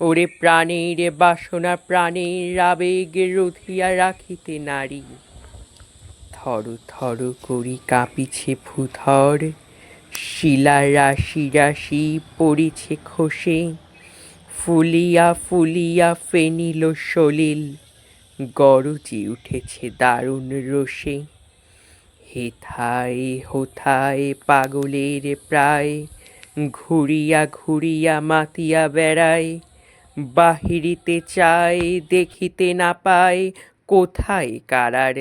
ওরে প্রাণের বাসনা প্রাণের আবেগ রুধিয়া রাখিতে নারী। থর থর করি কাঁপিছে ভূধর, শিলা রাশি রাশি পড়িছে খসে। ফুলিয়া ফুলিয়া ফেনিল সলিল, গরজি উঠেছে দারুণ রোষে। হেথায় হোথায় পাগলের প্রায়, ঘুরিয়া ঘুরিয়া মাতিয়া বেড়ায় বাহিরিতে চাই দেখিতে না পাই কোথায় কারার